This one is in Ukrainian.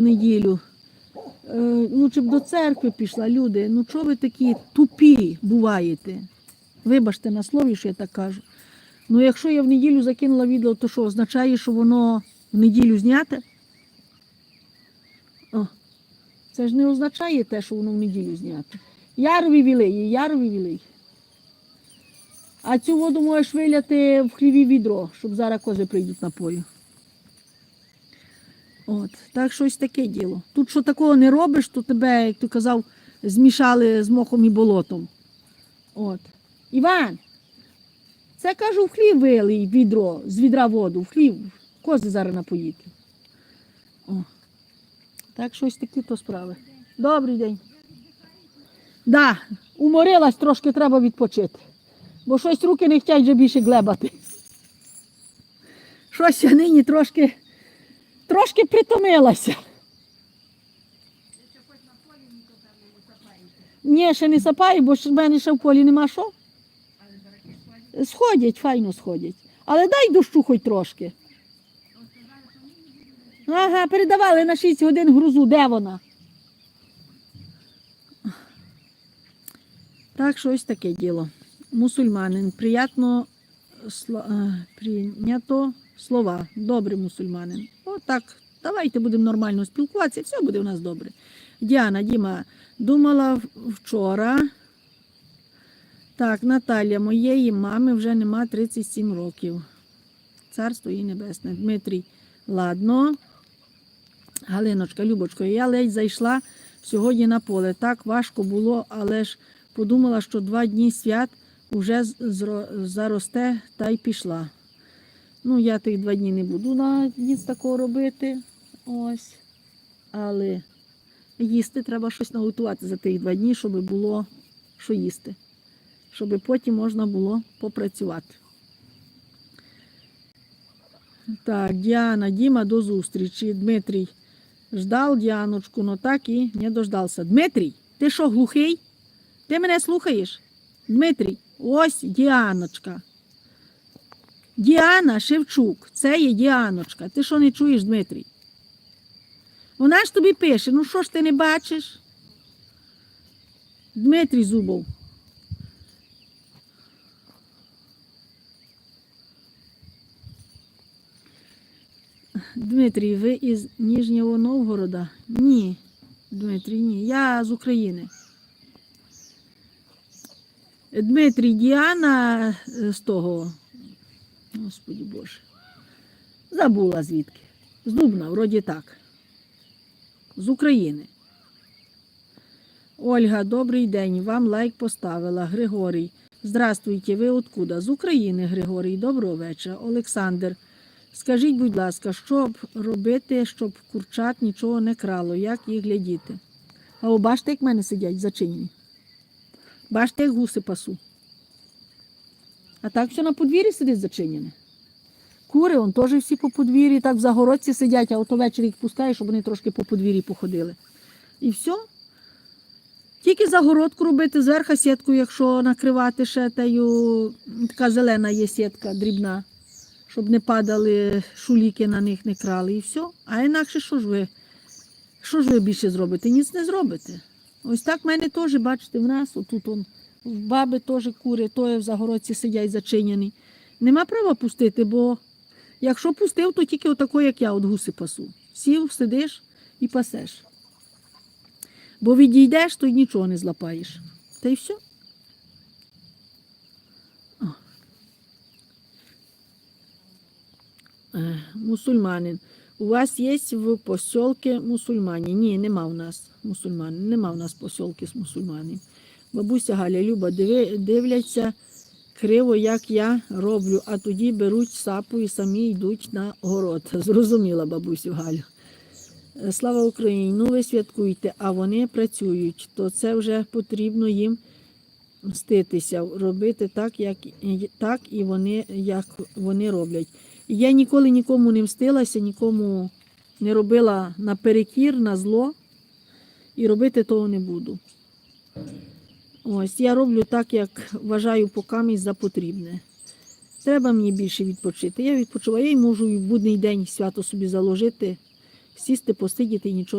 неділю. Лучше б до церкви пішла, люди. Ну чого ви такі тупі буваєте? Вибачте на слові, що я так кажу. Ну, якщо я в неділю закинула відео, то що означає, що воно в неділю зняте? О, це ж не означає те, що воно в неділю зняте. Ярові вілиї, ярові вілиї. А цю воду можеш виляти в хліві відро, щоб зараз кози прийдуть на полі. От, так щось таке діло. Тут що такого не робиш, то тебе, як ти казав, змішали з мохом і болотом. От. Іван, це кажу, в хлів вилий відро, з відра воду, в хлів, кози зараз напоїти. О. Так щось такі то справи. Добрий день. Да, уморилась, трошки треба відпочити. Бо щось руки не хочуть вже більше глебати. Щось я нині трошки, трошки притомилася. Ні, ще не сапаю, бо в мене ще в полі нема що. Сходять, файно сходять. Але дай дощу хоч трошки. Ага, передавали на 6 годин грузу. Де вона? Так, щось таке діло. Мусульманин. Е, прийнято слова. Добрий мусульманин. Отак. Давайте будемо нормально спілкуватися, все буде у нас добре. Діана, Діма, думала вчора. Так, Наталя, моєї мами вже нема 37 років. Царство їй небесне. Дмитрій, ладно. Галиночка, Любочко, я ледь зайшла сьогодні на поле. Так важко було, але ж подумала, що два дні свят уже заросте та й пішла. Ну, я тих два дні не буду на ніц такого робити. Ось. Але їсти треба щось наготувати за тих два дні, щоб було що їсти. Щоб потім можна було попрацювати. Так, Діана, Діма, до зустрічі. Дмитрій ждав Діаночку, но так і не дождався. Дмитрій, ти що, глухий? Ти мене слухаєш? Дмитрій, ось Діаночка. Діана Шевчук, це є Діаночка. Ти що не чуєш, Дмитрій? Вона ж тобі пише, ну що ж ти не бачиш? Дмитрій Зубов. Дмитрій, ви із Ніжнього Новгорода? Ні, Дмитрій, ні. Я з України. Дмитрій Діана е, з того. Господі Боже. Забула звідки. З Дубна, вроді так. З України. Ольга, добрий день. Вам лайк поставила. Григорій. Здравствуйте, ви откуда? З України, Григорій. Доброго вечора. Олександр. Скажіть, будь ласка, що робити, щоб курчат нічого не крало, як їх глядіти? А о, бачите, як в мене сидять зачинені. Бачите, як гуси пасу. А так все на подвір'ї сидить зачинене. Кури, он теж всі по подвір'ї, так в загородці сидять, а ото ввечері їх пускаєш, щоб вони трошки по подвір'ї походили. І все. Тільки загородку робити, зверху сітку, якщо накривати ще тею, така зелена є сітка дрібна щоб не падали шуліки на них, не крали, і все. А інакше що ж ви? Що ж ви більше зробите? Ніц не зробите. Ось так в мене теж, бачите, в нас, отут он, в баби теж кури, то в загородці сидять зачинені. Нема права пустити, бо якщо пустив, то тільки отако, як я, от гуси пасу. Сів, сидиш і пасеш. Бо відійдеш, то й нічого не злапаєш. Та й все. Е, Мусульманин. У вас є в посілки мусульмані? Ні, нема в нас мусульманин. Нема в нас посілки з мусульманів. Бабуся Галя, Люба, дивляться криво, як я роблю, а тоді беруть сапу і самі йдуть на город. Зрозуміла бабусю Галю. Е, Слава Україні! Ну ви святкуйте, а вони працюють, то це вже потрібно їм мститися, робити так, як так і вони, як вони роблять. Я ніколи нікому не мстилася, нікому не робила наперекір, на зло, і робити того не буду. Ось, я роблю так, як вважаю покамість за потрібне. Треба мені більше відпочити. Я відпочиваю, я й можу в будний день свято собі заложити, сісти, посидіти і нічого